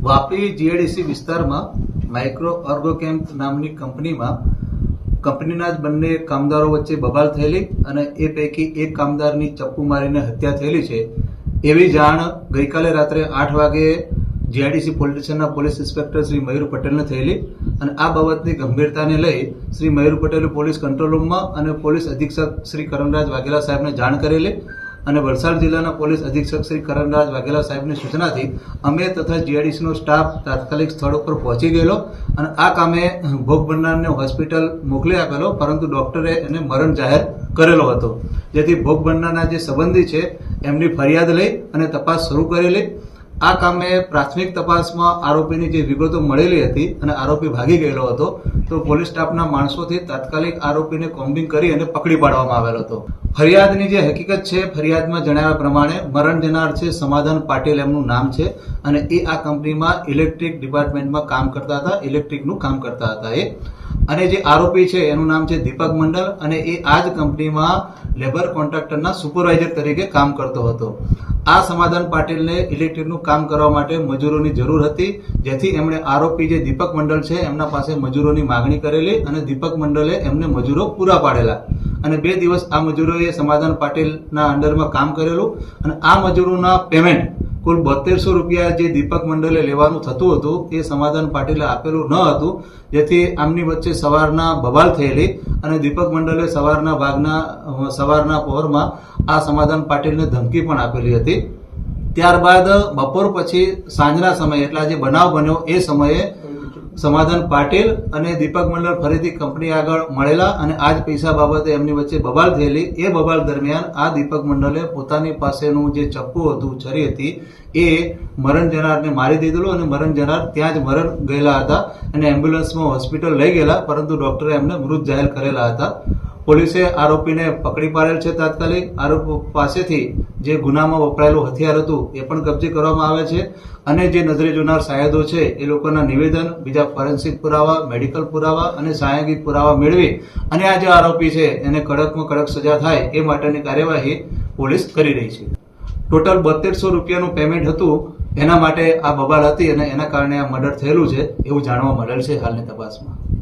Vapi GADC વિસ્તારમાં micro ઓર્ગોકેમ્પ નામની કંપનીમાં કંપનીના જ બંને કામદારો વચ્ચે બબાલ થયેલી અને એ પૈકી એક કામદારની ચપ્પુ મારીને હત્યા થયેલી છે. એવી જાણ ગઈકાલે રાત્રે આઠ વાગે જીઆઈડીસી પોલીસ સ્ટેશનના પોલીસ ઇન્સ્પેક્ટર શ્રી મયુર પટેલને થયેલી અને આ બાબતની ગંભીરતાને લઈ શ્રી મયુર પટેલે પોલીસ કંટ્રોલ રૂમમાં અને પોલીસ અધિક્ષક શ્રી કરણરાજ વાઘેલા સાહેબને જાણ કરેલી અને વલસાડ જિલ્લાના પોલીસ અધિક્ષક શ્રી કરણરાજ વાઘેલા સાહેબની સૂચનાથી અમે તથા જીઆઈડીસીનો સ્ટાફ તાત્કાલિક સ્થળ ઉપર પહોંચી ગયેલો અને આ કામે ભોગ બનનારને હોસ્પિટલ મોકલી આપેલો, પરંતુ ડોક્ટરે એને મરણ જાહેર કરેલો હતો. જેથી ભોગ બનનારના જે સંબંધી છે, એમની ફરિયાદ લઈ અને તપાસ શરૂ કરેલી. આ કામે પ્રાથમિક તપાસમાં આરોપીની જે વિગતો મળેલી હતી અને આરોપી ભાગી ગયેલો હતો, તો પોલીસ સ્ટાફના માણસોથી તાત્કાલિક આરોપીને કોમ્બિંગ કરી અને પકડી પાડવામાં આવેલો હતો. ફરિયાદની જે હકીકત છે, ફરિયાદમાં જણાવ્યા પ્રમાણે મરણ જનાર છે સમાધાન પાટીલ એમનું નામ છે અને એ આ કંપનીમાં ઇલેક્ટ્રિક ડિપાર્ટમેન્ટમાં કામ કરતા હતા, ઇલેક્ટ્રિકનું કામ કરતા હતા એ. અને જે આરોપી છે, એનું નામ છે દીપક મંડલ અને એ આ જ કંપનીમાં લેબર કોન્ટ્રાક્ટરના સુપરવાઇઝર તરીકે કામ કરતો હતો. આ સમાધાન પાટીલને ઇલેક્ટ્રિકનું કામ કરવા માટે મજૂરોની જરૂર હતી. જેથી એમણે આરોપી જે દીપક મંડળ છે, એમના પાસે મજૂરોની માગણી કરેલી અને દીપક મંડલે એમને મજૂરો પૂરા પાડેલા. અને બે દિવસ આ મજૂરોએ સમાધાન પાટીલના અંડરમાં કામ કરેલું અને આ મજૂરોના પેમેન્ટ કુલ બોતેરસો રૂપિયા જે દીપક મંડલે લેવાનું થતું હતું, એ સમાધાન પાટીલે આપેલું ન હતું. જેથી આમની વચ્ચે સવારના બબાલ થયેલી અને દીપક મંડળે સવારના ભાગના સવારના પહોરમાં આ સમાધાન પાટીલને ધમકી પણ આપેલી હતી. ત્યારબાદ બપોર પછી સાંજના સમયે, એટલે જે બનાવ બન્યો એ સમયે સમાધાન પાટીલ અને દીપક મંડળ ફરીથી કંપની આગળ મળેલા અને આ જ પૈસા બાબતે એમની વચ્ચે બબાલ થયેલી. એ બબાલ દરમિયાન આ દીપક મંડલે પોતાની પાસેનું જે ચપ્પુ હતું છરી હતી, એ મરણ જનારને મારી દીધેલું અને મરણ જનાર ત્યાં જ મરણ ગયેલા હતા અને એમ્બ્યુલન્સમાં હોસ્પિટલ લઈ ગયેલા, પરંતુ ડોક્ટરે એમને મૃત જાહેર કરેલા હતા. પોલીસે આરોપીને પકડી પાડેલ છે તાત્કાલિક. આરોપી પાસેથી જે ગુનામાં વપરાયેલું હથિયાર હતું, એ પણ કબજે કરવામાં આવે છે અને જે નજરે જોનાર સાયદો છે, એ લોકોના નિવેદન, બીજા ફોરેન્સિક પુરાવા, મેડિકલ પુરાવા અને સાયંગિક પુરાવા મેળવી અને આ જે આરોપી છે, એને કડકમાં કડક સજા થાય એ માટેની કાર્યવાહી પોલીસ કરી રહી છે. ટોટલ બોતેરસો રૂપિયાનું પેમેન્ટ હતું, એના માટે આ બબાલ હતી અને એના કારણે આ મર્ડર થયેલું છે એવું જાણવા મળેલ છે હાલની તપાસમાં.